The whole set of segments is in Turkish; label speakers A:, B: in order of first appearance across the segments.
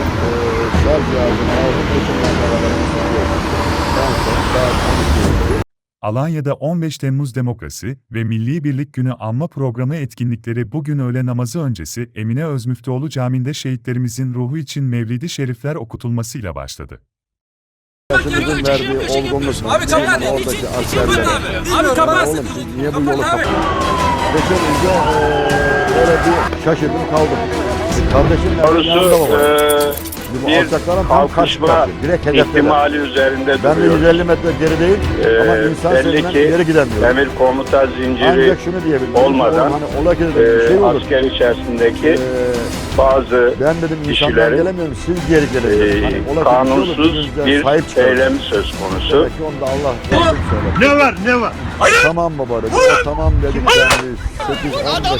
A: e, şarj cihazını aldım. Eşimle beraber ısıtıyorum. En son saat 12'de
B: Alanya'da 15 Temmuz Demokrasi ve Milli Birlik Günü anma programı etkinlikleri bugün öğle namazı öncesi Emine Özmüftüoğlu Camii'nde şehitlerimizin ruhu için Mevlid-i Şerifler okutulmasıyla başladı.
A: Yaşımızın verdiği olgunluk.
C: Abi kapat.
A: oradaki
C: kapat abi. Abi kapat.
A: Oğlum siz niye bu yolu kapatıyorsunuz? Geçen önce böyle bir şaşırdım kaldım. Kardeşim
D: Doğrusu e, bir kalkışma.
A: Direkt
D: ihtimali üzerinde
A: Ben
D: duruyor.
A: 150 metre gerideyim
D: Ee,
A: ama insan
D: belli ki
A: ileri gidemiyor.
D: Emir komuta zinciri
A: Ancak şunu diyebilirim.
D: olmadan,
A: hani ola
D: e,
A: şey olur.
D: asker içerisindeki
A: Ee,
D: bazı
A: ben dedim insanlar
D: kişilerin,
A: gelemiyorum siz geri gelin.
D: e.
A: Hani ola ki bir şey olur,
D: kanunsuz bir
A: sahip çıkalım.
D: eylemi söz konusu.
A: Demek ki onda Allah Rabbim söyledi.
E: Ne var ne var?
A: Tamam baba dedim. O tamam dedik ben bir 8-10 dakika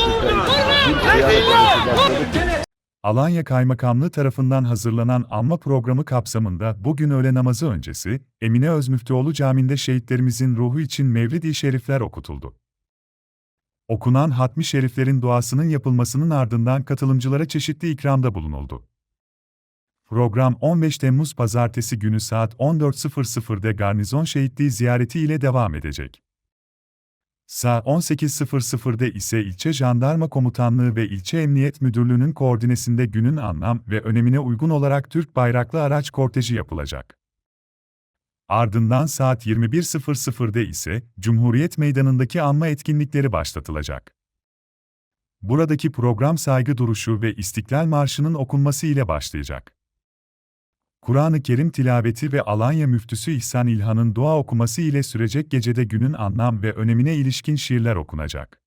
A: bir kıyamet dönüşü başladık.
B: Alanya Kaymakamlığı tarafından hazırlanan anma programı kapsamında bugün öğle namazı öncesi Emine Özmüftüoğlu Camii'nde şehitlerimizin ruhu için Mevlid-i Şerifler okutuldu. Okunan hatmi şeriflerin duasının yapılmasının ardından katılımcılara çeşitli ikramda bulunuldu. Program 15 Temmuz Pazartesi günü saat 14.00'da Garnizon Şehitliği ziyareti ile devam edecek. Saat 18.00'da ise ilçe jandarma komutanlığı ve ilçe emniyet müdürlüğünün koordinesinde günün anlam ve önemine uygun olarak Türk bayraklı araç korteji yapılacak. Ardından saat 21.00'da ise Cumhuriyet Meydanı'ndaki anma etkinlikleri başlatılacak. Buradaki program saygı duruşu ve İstiklal Marşı'nın okunması ile başlayacak. Kur'an-ı Kerim tilaveti ve Alanya müftüsü İhsan İlhan'ın dua okuması ile sürecek gecede günün anlam ve önemine ilişkin şiirler okunacak.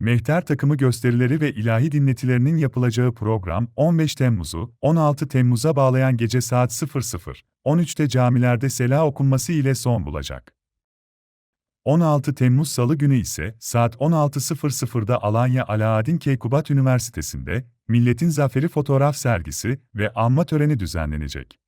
B: Mehter takımı gösterileri ve ilahi dinletilerinin yapılacağı program 15 Temmuz'u 16 Temmuz'a bağlayan gece saat 00.13'te camilerde sela okunması ile son bulacak. 16 Temmuz Salı günü ise saat 16.00'da Alanya Alaaddin Keykubat Üniversitesi'nde Milletin Zaferi fotoğraf sergisi ve anma töreni düzenlenecek.